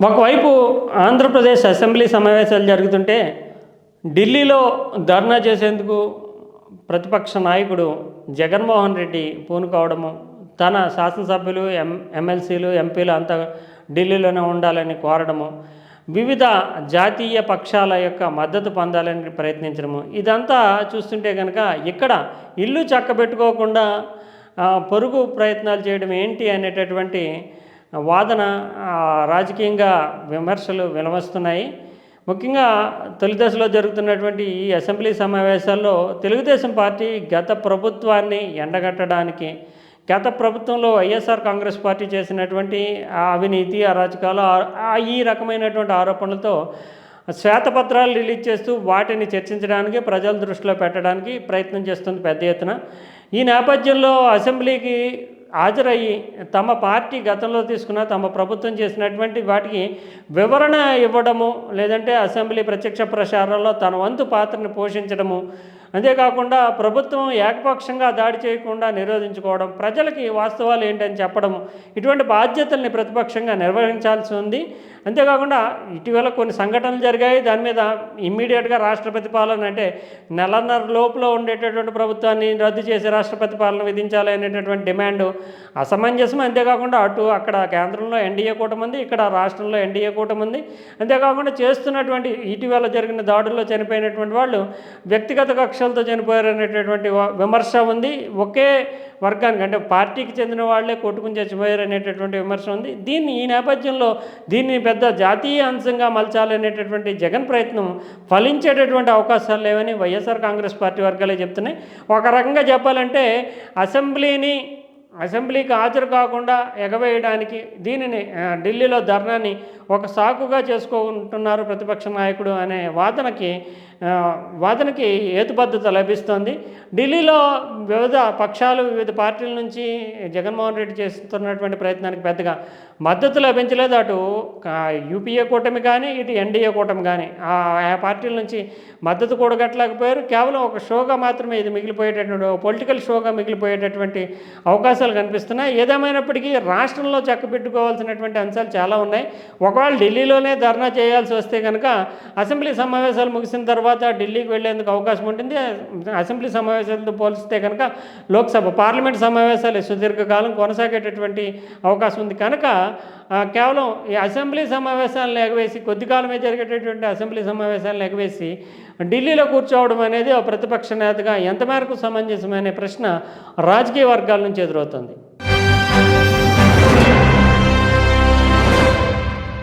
ఒకవైపు ఆంధ్రప్రదేశ్ అసెంబ్లీ సమావేశాలు జరుగుతుంటే ఢిల్లీలో ధర్నా చేసేందుకు ప్రతిపక్ష నాయకుడు జగన్మోహన్ రెడ్డి పూనుకోవడము తన శాసనసభ్యులు ఎం ఎమ్మెల్సీలు ఎంపీలు అంతా ఢిల్లీలోనే ఉండాలని కోరడము వివిధ జాతీయ పక్షాల యొక్క మద్దతు పొందాలని ప్రయత్నించడము ఇదంతా చూస్తుంటే కనుక ఇక్కడ ఇల్లు చక్కబెట్టుకోకుండా పొరుగు ప్రయత్నాలు చేయడం ఏంటి అనేటటువంటి వాదన రాజకీయంగా విమర్శలు వినవస్తున్నాయి ముఖ్యంగా తొలి దశలో జరుగుతున్నటువంటి ఈ అసెంబ్లీ సమావేశాల్లో తెలుగుదేశం పార్టీ గత ప్రభుత్వాన్ని ఎండగట్టడానికి గత ప్రభుత్వంలో వైఎస్ఆర్ కాంగ్రెస్ పార్టీ చేసినటువంటి అవినీతి అరాచకాలు ఆ- ఈ రకమైనటువంటి ఆరోపణలతో శ్వేతపత్రాలు రిలీజ్ చేస్తూ వాటిని చర్చించడానికి ప్రజల దృష్టిలో పెట్టడానికి ప్రయత్నం చేస్తుంది పెద్ద ఎత్తున. ఈ నేపథ్యంలో అసెంబ్లీకి హాజరయ్యి తమ పార్టీ గతంలో తీసుకున్న తమ ప్రభుత్వం చేసినటువంటి వాటికి వివరణ ఇవ్వడము లేదంటే అసెంబ్లీ ప్రత్యక్ష ప్రసారాల్లో తన వంతు పాత్రను పోషించడము అంతేకాకుండా ప్రభుత్వం ఏకపక్షంగా దాడి చేయకుండా నిరోధించుకోవడం ప్రజలకి వాస్తవాలు ఏంటని చెప్పడం ఇటువంటి బాధ్యతల్ని ప్రతిపక్షంగా నిర్వహించాల్సి ఉంది. అంతేకాకుండా ఇటీవల కొన్ని సంఘటనలు జరిగాయి. దాని మీద ఇమ్మీడియట్గా రాష్ట్రపతి పాలన అంటే నెలన్నర లోపల ఉండేటటువంటి ప్రభుత్వాన్ని రద్దు చేసి రాష్ట్రపతి పాలన విధించాలి అనేటటువంటి డిమాండ్ అసమంజసం. అంతేకాకుండా అటు అక్కడ కేంద్రంలో ఎన్డీఏ కూటమి ఉంది ఇక్కడ రాష్ట్రంలో ఎన్డీఏ కూటమి ఉంది. అంతేకాకుండా చేస్తున్నటువంటి ఇటీవల జరిగిన దాడుల్లో చనిపోయినటువంటి వాళ్ళు వ్యక్తిగత కక్ష కక్షలతో చనిపోయారు అనేటటువంటి విమర్శ ఉంది. ఒకే వర్గానికి అంటే పార్టీకి చెందిన వాళ్ళే కొట్టుకుని చచ్చిపోయారు అనేటటువంటి విమర్శ ఉంది. దీన్ని ఈ నేపథ్యంలో దీన్ని పెద్ద జాతీయ అంశంగా మలచాలనేటటువంటి జగన్ ప్రయత్నం ఫలించేటటువంటి అవకాశాలు లేవని వైఎస్ఆర్ కాంగ్రెస్ పార్టీ వర్గాలే చెప్తున్నాయి. ఒక రకంగా చెప్పాలంటే అసెంబ్లీని అసెంబ్లీకి హాజరు కాకుండా ఎగవేయడానికి దీనిని ఢిల్లీలో ధర్నాని ఒక సాకుగా చేసుకుంటున్నారు ప్రతిపక్ష నాయకుడు అనే వాదనకి వాదనకి హేతుబద్ధత లభిస్తోంది. ఢిల్లీలో వివిధ పక్షాలు వివిధ పార్టీల నుంచి జగన్మోహన్ రెడ్డి చేస్తున్నటువంటి ప్రయత్నానికి పెద్దగా మద్దతు లభించలేదు. అటు యూపీఏ కూటమి కానీ ఇటు ఎన్డీఏ కూటమి కానీ ఆ ఆయా పార్టీల నుంచి మద్దతు కూడగట్టలేకపోయారు కేవలం ఒక షోగా మాత్రమే ఇది మిగిలిపోయేటటువంటి పొలిటికల్ షోగా మిగిలిపోయేటటువంటి అవకాశం అంశాలు కనిపిస్తున్నాయి. ఏదేమైనప్పటికీ రాష్ట్రంలో చక్కబెట్టుకోవాల్సినటువంటి అంశాలు చాలా ఉన్నాయి. ఒకవేళ ఢిల్లీలోనే ధర్నా చేయాల్సి వస్తే కనుక అసెంబ్లీ సమావేశాలు ముగిసిన తర్వాత ఢిల్లీకి వెళ్ళేందుకు అవకాశం ఉంటుంది. అసెంబ్లీ సమావేశాలతో పోలిస్తే కనుక లోక్సభ పార్లమెంట్ సమావేశాలు సుదీర్ఘకాలం కొనసాగేటటువంటి అవకాశం ఉంది. కనుక కేవలం ఈ అసెంబ్లీ సమావేశాలను ఎగవేసి కొద్ది కాలమే జరిగేటటువంటి అసెంబ్లీ సమావేశాలను ఎగవేసి ఢిల్లీలో కూర్చోవడం అనేది ఒక ప్రతిపక్ష నేతగా ఎంతమేరకు సమంజసమనే ప్రశ్న రాజకీయ వర్గాల నుంచి ఎదురవుతుంది.